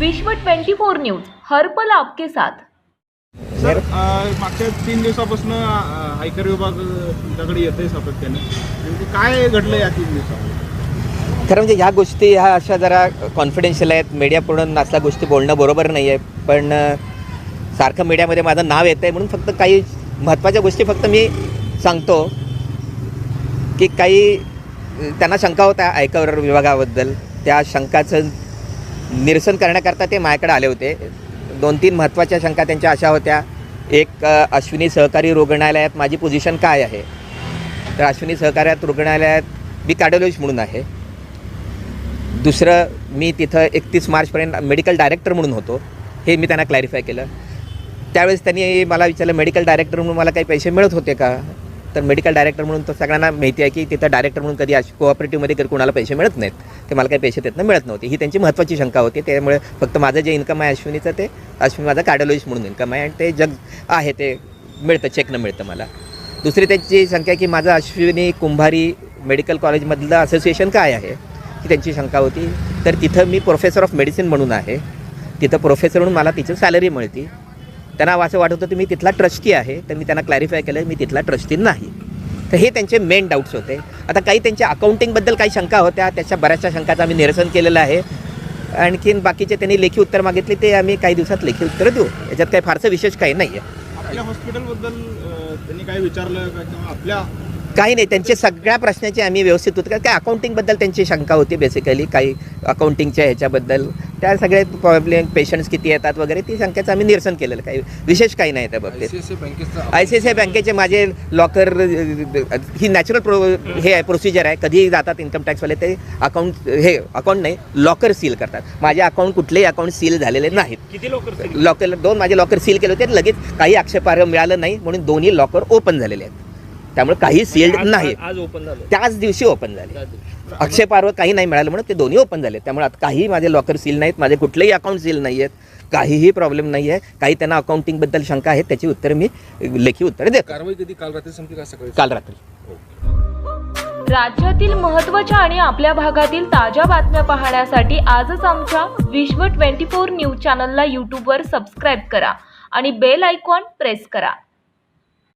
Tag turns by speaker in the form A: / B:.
A: विश्व 24 न्यूज हर्पल आपके साथ.
B: सर मागच्या तीन दिवसापासून आयकर विभाग तुमच्याकडे सातत्याने. नेमकं काय घडलं या तीन दिवसात
C: खरं म्हणजे ह्या गोष्टी ह्या अशा जरा कॉन्फिडेन्शियल आहेत. मीडियापुढून असल्या गोष्टी बोलणं बरोबर नाही आहे पण सारखं मीडियामध्ये माझं नाव येतं आहे म्हणून फक्त काही महत्त्वाच्या गोष्टी फक्त मी सांगतो. की काही त्यांना शंका होत्या आयकर विभागाबद्दल. त्या शंकाचं निरसन करण्याकरता ते माझ्याकडे आले होते. दोन तीन महत्त्वाच्या शंका त्यांच्या अशा होत्या. एक अश्विनी सहकारी रुग्णालयात माझी पोझिशन काय आहे? तर अश्विनी सहकार्यात रुग्णालयात मी कार्डिओलॉजिस्ट म्हणून आहे. दुसरं मी तिथं एकतीस मार्चपर्यंत मेडिकल डायरेक्टर म्हणून होतो. हे मी त्यांना क्लॅरिफाय केलं. त्यावेळेस त्यांनी मला विचारलं मेडिकल डायरेक्टर म्हणून मला काही पैसे मिळत होते का? तर मेडिकल डायरेक्टर म्हणून तर सगळ्यांना माहिती आहे की तिथं डायरेक्टर म्हणून कधी अशी कोऑपरेटिव्हमध्ये कधी कोणाला पैसे मिळत नाहीत. ते मला काही पैसे त्यातनं मिळत नव्हते. ही त्यांची महत्त्वाची शंका होती. त्यामुळे फक्त माझं जे इन्कम आहे अश्विनीचं ते अश्विनी माझं कार्डिओलॉजिस्ट म्हणून इन्कम आहे. आणि ते जग आहे ते मिळतं चेकनं मिळतं मला. दुसरी त्यांची आहे की माझं अश्विनी कुंभारी मेडिकल कॉलेजमधलं असोसिएशन काय आहे? ही त्यांची शंका होती. तर तिथं मी प्रोफेसर ऑफ मेडिसिन म्हणून आहे. तिथं प्रोफेसर म्हणून मला तिची सॅलरी मिळते. त्यांना असं वाटत होतं मी तिथला ट्रस्टी आहे तर मी त्यांना क्लॅरिफाय केलं मी तिथला ट्रस्टी नाही. तर हे त्यांचे मेन डाऊट्स होते. आता काही त्यांच्या अकाउंटिंगबद्दल काही शंका होत्या त्याच्या बऱ्याचशा शंकाचं आम्ही निरसन केलेलं आहे. आणखीन बाकीचे त्यांनी लेखी उत्तर मागितले ते आम्ही काही दिवसात लेखी उत्तरं देऊ. याच्यात काही फारसं विशेष काही नाही आहे
B: आपल्या हॉस्पिटलबद्दल त्यांनी काय विचारलं का? आपल्या
C: काही नाही त्यांचे सगळ्या प्रश्नाची आम्ही व्यवस्थित उत्तर काय अकाउंटिंगबद्दल त्यांची शंका होती बेसिकली काही अकाउंटिंगच्या ह्याच्याबद्दल. त्या सगळे प्रॉब्लेम पेशंट्स किती येतात वगैरे ती संख्येचं आम्ही निरसन केलेलं. काही विशेष काही नाही त्या बाबतीत. I C I C I बँकेचे माझे लॉकर ही नॅचरल प्रो हे आहे प्रोसिजर आहे. कधीही जातात इन्कम टॅक्सवाले ते अकाउंट हे अकाउंट नाही लॉकर सील करतात. माझे अकाउंट कुठलेही अकाउंट सील झालेले नाहीत.
B: किती लवकर
C: लॉकर दोन माझे लॉकर सील केले होते लगेच काही आक्षेपार्ह मिळालं नाही म्हणून दोन्ही लॉकर ओपन झालेले आहेत. त्यामुळे काही सील्ड नाही
D: आज ओपन झालं.
C: त्याच दिवशी ओपन झाले. आक्षेपार्ह काही नाही मिळालं म्हणून ते दोन्ही ओपन झाले. त्यामुळे आता काही माझे लॉकर सील नाहीत माझे कुठलेही अकाउंट सील नाही आहेत काहीही प्रॉब्लेम नाही आहे काही त्यांना अकाउंटिंगबद्दल शंका आहे त्याची उत्तरं मी लेखी उत्तरं देतो.
D: कारवाई कधी? काल रात्री संपली का सकाळी?
C: काल रात्री.
A: राज्यातील महत्त्वाच्या आणि आपल्या भागातील ताज्या बातम्या पाहण्यासाठी आजच आमच्या विश्व 24 न्यूज चॅनलला यूट्यूबवर सबस्क्राईब करा आणि बेल आयकॉन प्रेस करा.